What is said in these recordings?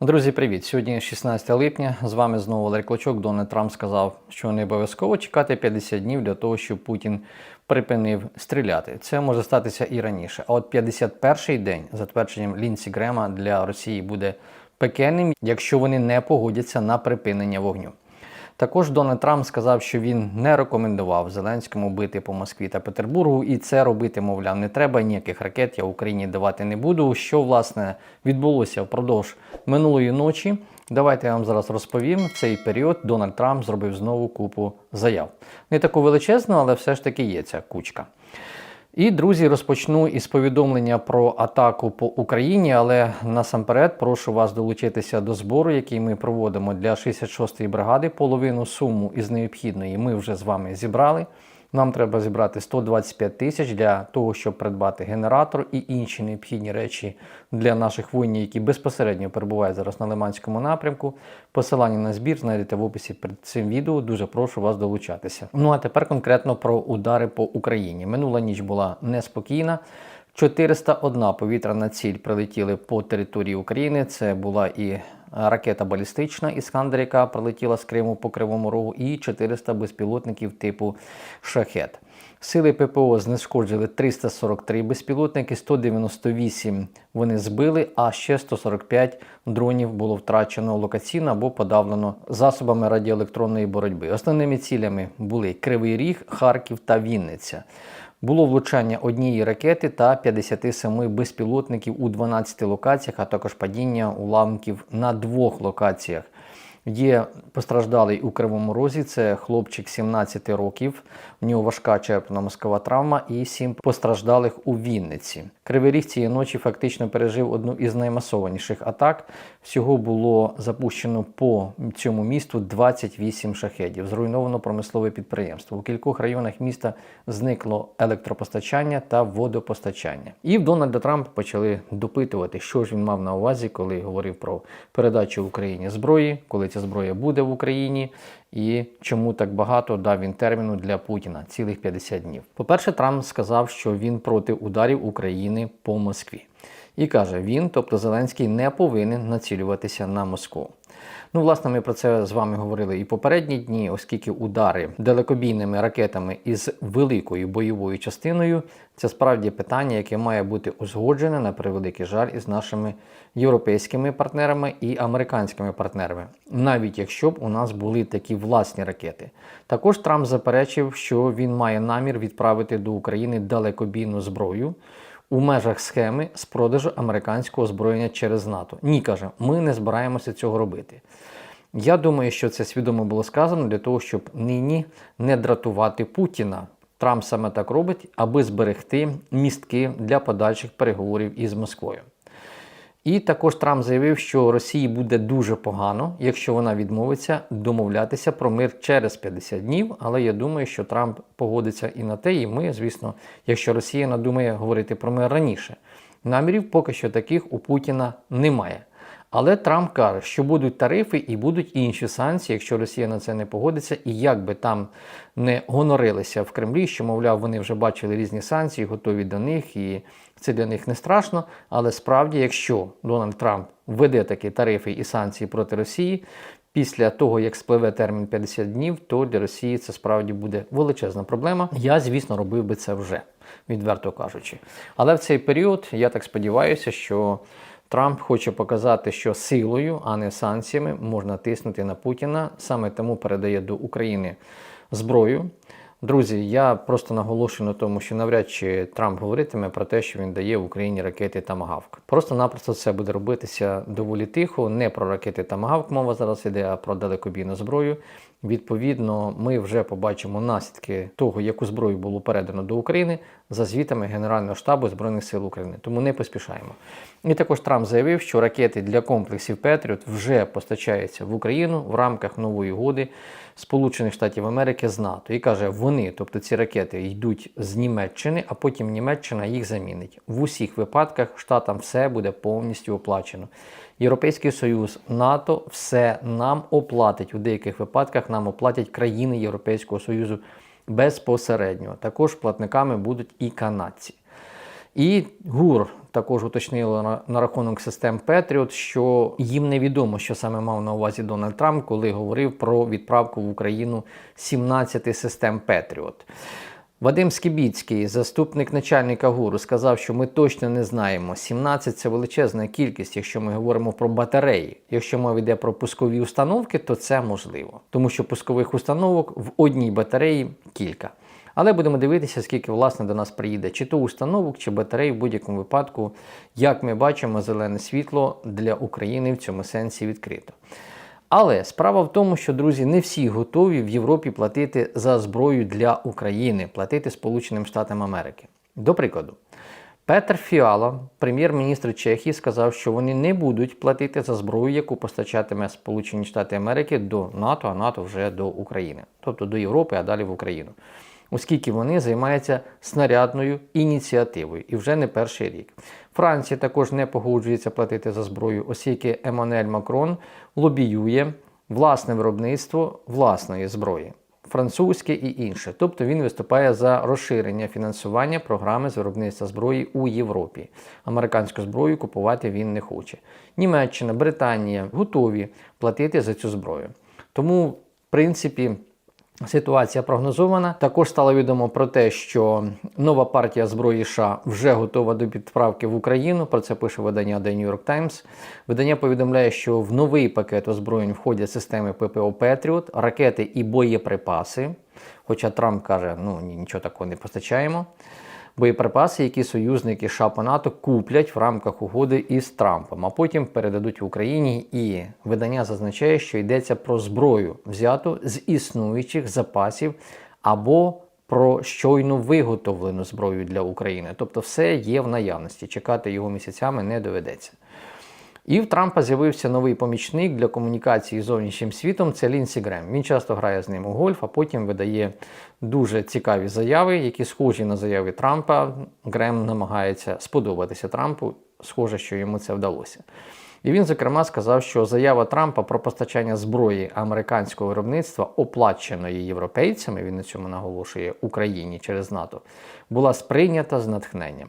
Друзі, привіт! Сьогодні 16 липня. З вами знову Валерій Клочок. Дональд Трамп сказав, що не обов'язково чекати 50 днів для того, щоб Путін припинив стріляти. Це може статися і раніше. А от 51-й день, за твердженням Лінсі Грема, для Росії буде пекельним, якщо вони не погодяться на припинення вогню. Також Дональд Трамп сказав, що він не рекомендував Зеленському бити по Москві та Петербургу, і це робити, мовляв, не треба. Ніяких ракет я Україні давати не буду. Що власне відбулося впродовж минулої ночі? Давайте я вам зараз розповім. В цей період Дональд Трамп зробив знову купу заяв. Не таку величезну, але все ж таки є ця кучка. І друзі, розпочну із повідомлення про атаку по Україні, але насамперед прошу вас долучитися до збору, який ми проводимо для 66-ї бригади. Половину суму із необхідної ми вже з вами зібрали. Нам треба зібрати 125 тисяч для того, щоб придбати генератор і інші необхідні речі для наших воїнів, які безпосередньо перебувають зараз на Лиманському напрямку. Посилання на збір знайдете в описі під цим відео. Дуже прошу вас долучатися. Ну а тепер конкретно про удари по Україні. Минула ніч була неспокійна. 401 повітряна ціль прилетіли по території України. Це була і ракета балістична Іскандер, яка прилетіла з Криму по Кривому Рогу, і 400 безпілотників типу Шахет. Сили ППО знешкоджили 343 безпілотники, 198 вони збили, а ще 145 дронів було втрачено локаційно або подавлено засобами радіоелектронної боротьби. Основними цілями були Кривий Ріг, Харків та Вінниця. Було влучання однієї ракети та 57 безпілотників у 12 локаціях, а також падіння уламків на двох локаціях. Є постраждалий у Кривому Розі, це хлопчик 17 років, в нього важка черепно-мозкова травма і 7 постраждалих у Вінниці. Кривий Ріг цієї ночі фактично пережив одну із наймасованіших атак. Всього було запущено по цьому місту 28 шахедів. Зруйновано промислове підприємство. У кількох районах міста зникло електропостачання та водопостачання. І в Дональда Трампа почали допитувати, що ж він мав на увазі, коли говорив про передачу Україні зброї, коли ця зброя буде в Україні, і чому так багато дав він терміну для Путіна цілих 50 днів. По-перше, Трамп сказав, що він проти ударів України по Москві. І каже, він, тобто Зеленський, не повинен націлюватися на Москву. Ну, власне, ми про це з вами говорили і попередні дні, оскільки удари далекобійними ракетами із великою бойовою частиною це справді питання, яке має бути узгоджене на превеликий жаль із нашими європейськими партнерами і американськими партнерами, навіть якщо б у нас були такі власні ракети. Також Трамп заперечив, що він має намір відправити до України далекобійну зброю у межах схеми з продажу американського озброєння через НАТО. Ні, каже, ми не збираємося цього робити. Я думаю, що це свідомо було сказано для того, щоб нині не дратувати Путіна. Трамп саме так робить, аби зберегти містки для подальших переговорів із Москвою. І також Трамп заявив, що Росії буде дуже погано, якщо вона відмовиться домовлятися про мир через 50 днів. Але я думаю, що Трамп погодиться і на те, і ми, звісно, якщо Росія надумає говорити про мир раніше. Намірів поки що таких у Путіна немає. Але Трамп каже, що будуть тарифи і будуть інші санкції, якщо Росія на це не погодиться, і як би там не гонорилися в Кремлі, що, мовляв, вони вже бачили різні санкції, готові до них, і це для них не страшно. Але справді, якщо Дональд Трамп введе такі тарифи і санкції проти Росії, після того, як спливе термін 50 днів, то для Росії це справді буде величезна проблема. Я, звісно, робив би це вже, відверто кажучи. Але в цей період я так сподіваюся, що. Трамп хоче показати, що силою, а не санкціями, можна тиснути на Путіна. Саме тому передає до України зброю. Друзі, я просто наголошую на тому, що навряд чи Трамп говоритиме про те, що він дає Україні ракети Тамагавк. Просто-напросто це буде робитися доволі тихо, не про ракети Тамагавк мова зараз іде, а про далекобійну зброю. Відповідно, ми вже побачимо наслідки того, яку зброю було передано до України за звітами Генерального штабу Збройних сил України. Тому не поспішаємо. І також Трамп заявив, що ракети для комплексів Петріот вже постачаються в Україну в рамках нової угоди Сполучених Штатів Америки з НАТО. І каже, вони, тобто ці ракети, йдуть з Німеччини, а потім Німеччина їх замінить. В усіх випадках штатам все буде повністю оплачено. Європейський Союз, НАТО все нам оплатить. У деяких випадках нам оплатять країни Європейського Союзу безпосередньо. Також платниками будуть і канадці. І ГУР також уточнили на, на рахунок систем Петріот, що їм невідомо, що саме мав на увазі Дональд Трамп, коли говорив про відправку в Україну 17 систем Петріот. Вадим Скібіцький, заступник начальника ГУРу, сказав, що ми точно не знаємо. 17 це величезна кількість, якщо ми говоримо про батареї. Якщо мова йде про пускові установки, то це можливо, тому що пускових установок в одній батареї кілька. Але будемо дивитися, скільки власне до нас приїде, чи то установок, чи батарей в будь-якому випадку, як ми бачимо, зелене світло для України в цьому сенсі відкрито. Але справа в тому, що друзі, не всі готові в Європі платити за зброю для України, платити Сполученим Штатам Америки. До прикладу, Петр Фіала, прем'єр-міністр Чехії, сказав, що вони не будуть платити за зброю, яку постачатиме Сполучені Штати Америки до НАТО, а НАТО вже до України, тобто до Європи, а далі в Україну. Оскільки вони займаються снарядною ініціативою і вже не перший рік. Франція також не погоджується платити за зброю, оскільки Еммануель Макрон лобіює власне виробництво власної зброї, французьке і інше. Тобто він виступає за розширення фінансування програми з виробництва зброї у Європі. Американську зброю купувати він не хоче. Німеччина, Британія готові платити за цю зброю. Тому, в принципі, Ситуація прогнозована. Також стало відомо про те, що нова партія зброї США вже готова до підправки в Україну. Про це пише видання The New York Times. Видання повідомляє, що в новий пакет озброєнь входять системи ППО Петріот, ракети і боєприпаси. Хоча Трамп каже, ну нічого такого не постачаємо боєприпаси, які союзники США по НАТО куплять в рамках угоди із Трампом, а потім передадуть Україні. І видання зазначає, що йдеться про зброю, взяту з існуючих запасів або про щойно виготовлену зброю для України. Тобто, все є в наявності. Чекати його місяцями не доведеться. І в Трампа з'явився новий помічник для комунікації з зовнішнім світом це Лінсі Грем. Він часто грає з ним у гольф, а потім видає дуже цікаві заяви, які схожі на заяви Трампа. Грем намагається сподобатися Трампу. Схоже, що йому це вдалося. І він, зокрема, сказав, що заява Трампа про постачання зброї американського виробництва, оплаченої європейцями, він на цьому наголошує Україні через НАТО, була сприйнята з натхненням.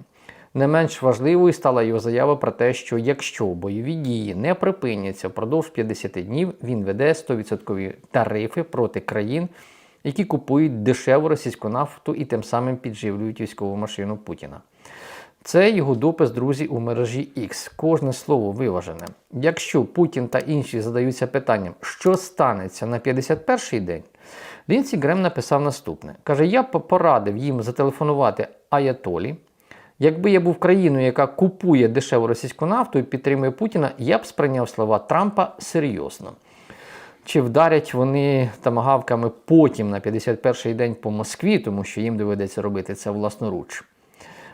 Не менш важливою стала його заява про те, що якщо бойові дії не припиняться впродовж 50 днів, він веде 100% тарифи проти країн, які купують дешеву російську нафту і тим самим підживлюють військову машину Путіна. Це його допис, друзі, у мережі X. Кожне слово виважене. Якщо Путін та інші задаються питанням, що станеться на 51-й день, Лінсі Грем написав наступне: каже: Я порадив їм зателефонувати Аятолі. Якби я був країною, яка купує дешеву російську нафту і підтримує Путіна, я б сприйняв слова Трампа серйозно. Чи вдарять вони тамагавками потім на 51-й день по Москві, тому що їм доведеться робити це власноруч?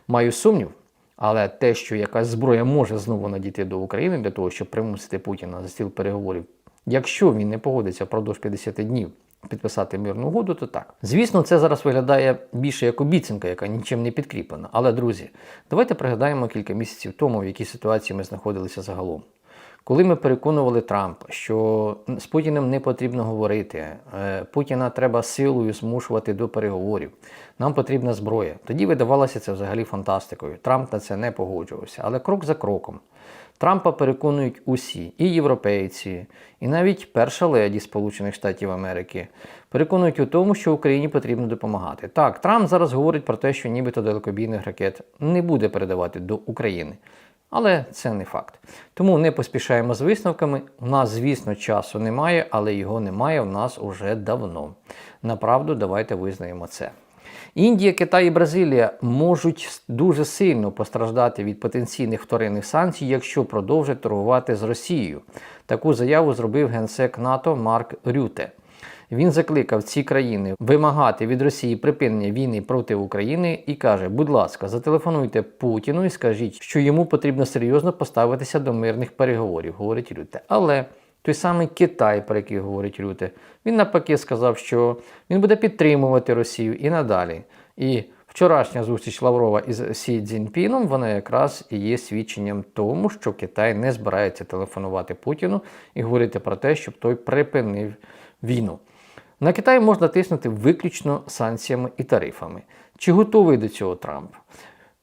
Маю сумнів, але те, що якась зброя може знову надійти до України для того, щоб примусити Путіна за стіл переговорів, якщо він не погодиться впродовж 50 днів підписати мирну угоду, то так. Звісно, це зараз виглядає більше як обіцянка, яка нічим не підкріплена. Але, друзі, давайте пригадаємо кілька місяців тому, в якій ситуації ми знаходилися загалом. Коли ми переконували Трампа, що з Путіним не потрібно говорити, е, Путіна треба силою змушувати до переговорів, нам потрібна зброя. Тоді видавалося це взагалі фантастикою. Трамп на це не погоджувався. Але крок за кроком. Трампа переконують усі, і європейці, і навіть перша леді Сполучених Штатів Америки переконують у тому, що Україні потрібно допомагати. Так, Трамп зараз говорить про те, що нібито далекобійних ракет не буде передавати до України. Але це не факт. Тому не поспішаємо з висновками. У нас, звісно, часу немає, але його немає в нас уже давно. Направду, давайте визнаємо це. Індія, Китай і Бразилія можуть дуже сильно постраждати від потенційних вторинних санкцій, якщо продовжать торгувати з Росією. Таку заяву зробив генсек НАТО Марк Рюте. Він закликав ці країни вимагати від Росії припинення війни проти України і каже: будь ласка, зателефонуйте Путіну і скажіть, що йому потрібно серйозно поставитися до мирних переговорів, говорить Рюте. Але той самий Китай, про який говорить Рюте, він навпаки сказав, що він буде підтримувати Росію і надалі. І вчорашня зустріч Лаврова із Сі Цзіньпіном, вона якраз і є свідченням тому, що Китай не збирається телефонувати Путіну і говорити про те, щоб той припинив війну. На Китай можна тиснути виключно санкціями і тарифами. Чи готовий до цього Трамп?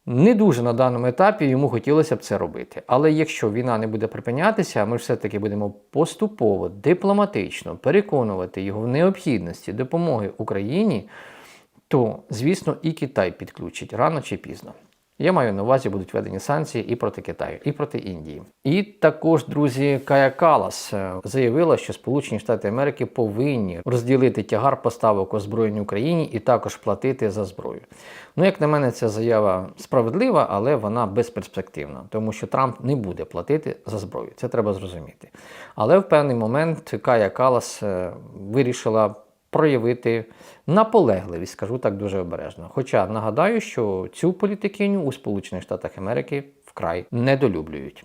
Не дуже на даному етапі йому хотілося б це робити. Але якщо війна не буде припинятися, ми все-таки будемо поступово, дипломатично переконувати його в необхідності допомоги Україні, то, звісно, і Китай підключить рано чи пізно. Я маю на увазі, будуть введені санкції і проти Китаю, і проти Індії. І також, друзі, Кая Калас е, заявила, що Сполучені Штати Америки повинні розділити тягар поставок озброєнь Україні і також платити за зброю. Ну, як на мене, ця заява справедлива, але вона безперспективна, тому що Трамп не буде платити за зброю. Це треба зрозуміти. Але в певний момент Кая Калас е, вирішила проявити наполегливість, скажу так дуже обережно. Хоча нагадаю, що цю політикиню у Сполучених Штатах Америки вкрай недолюблюють.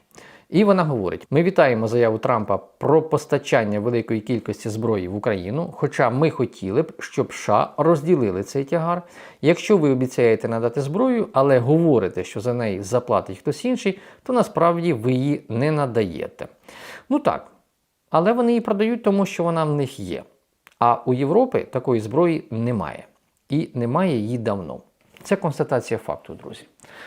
І вона говорить: ми вітаємо заяву Трампа про постачання великої кількості зброї в Україну. Хоча ми хотіли б, щоб США розділили цей тягар. Якщо ви обіцяєте надати зброю, але говорите, що за неї заплатить хтось інший, то насправді ви її не надаєте. Ну так, але вони її продають, тому що вона в них є. А у Європи такої зброї немає. І немає її давно. Це констатація факту, друзі.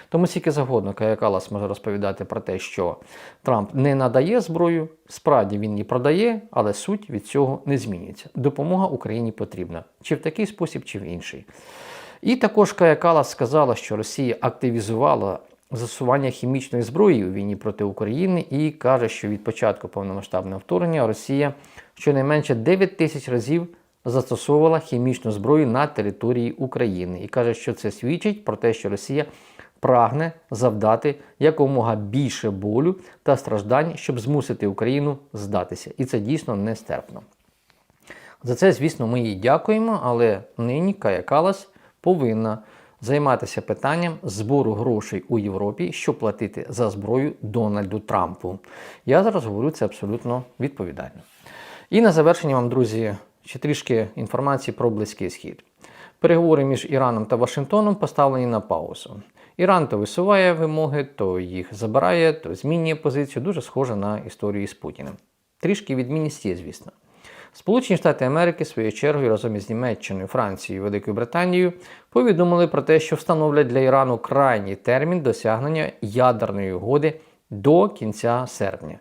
Тому скільки завгодно Кая Калас може розповідати про те, що Трамп не надає зброю, справді він її продає, але суть від цього не змінюється. Допомога Україні потрібна, чи в такий спосіб, чи в інший. І також Кая Калас сказала, що Росія активізувала засування хімічної зброї у війні проти України і каже, що від початку повномасштабного вторгнення Росія щонайменше 9 тисяч разів застосовувала хімічну зброю на території України і каже, що це свідчить про те, що Росія прагне завдати якомога більше болю та страждань, щоб змусити Україну здатися. І це дійсно нестерпно. За це, звісно, ми їй дякуємо, але нині Кая Калас повинна займатися питанням збору грошей у Європі, щоб платити за зброю Дональду Трампу. Я зараз говорю це абсолютно відповідально. І на завершення вам, друзі, ще трішки інформації про Близький Схід. Переговори між Іраном та Вашингтоном поставлені на паузу. Іран то висуває вимоги, то їх забирає, то змінює позицію. Дуже схоже на історію з Путіним. Трішки відмінність є, звісно. Сполучені Штати Америки своєю чергою разом із Німеччиною, Францією і Великою Британією повідомили про те, що встановлять для Ірану крайній термін досягнення ядерної угоди до кінця серпня.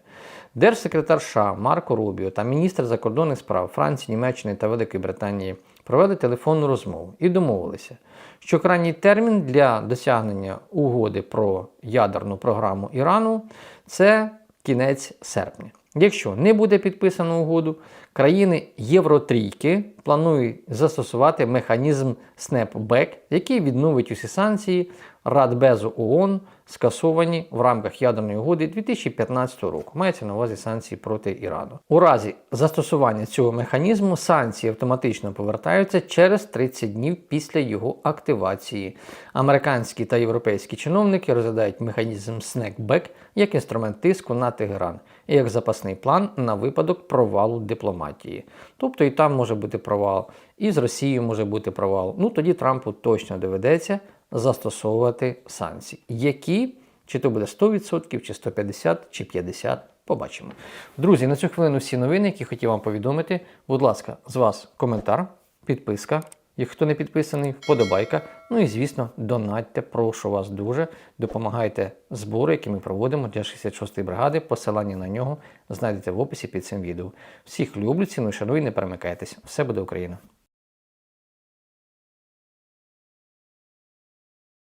Держсекретар США Марко Рубіо та міністр закордонних справ Франції, Німеччини та Великої Британії провели телефонну розмову і домовилися, що крайній термін для досягнення угоди про ядерну програму Ірану це кінець серпня. Якщо не буде підписано угоду, країни Євротрійки планують застосувати механізм Snapback, який відновить усі санкції Радбезу ООН, скасовані в рамках ядерної угоди 2015 року. Мається на увазі санкції проти Ірану. У разі застосування цього механізму санкції автоматично повертаються через 30 днів після його активації. Американські та європейські чиновники розглядають механізм Snapback як інструмент тиску на Тегеран і як запасний план на випадок провалу дипломатії. Тобто і там може бути провал, і з Росією може бути провал. Ну тоді Трампу точно доведеться застосовувати санкції, які чи то буде 100%, чи 150%, чи 50%. Побачимо. Друзі, на цю хвилину всі новини, які хотів вам повідомити. Будь ласка, з вас коментар, підписка. Як хто не підписаний, вподобайка. Ну і, звісно, донатьте, прошу вас дуже. Допомагайте збори, які ми проводимо для 66-ї бригади. Посилання на нього знайдете в описі під цим відео. Всіх люблю, ціную, шаную, не перемикайтесь. Все буде Україна!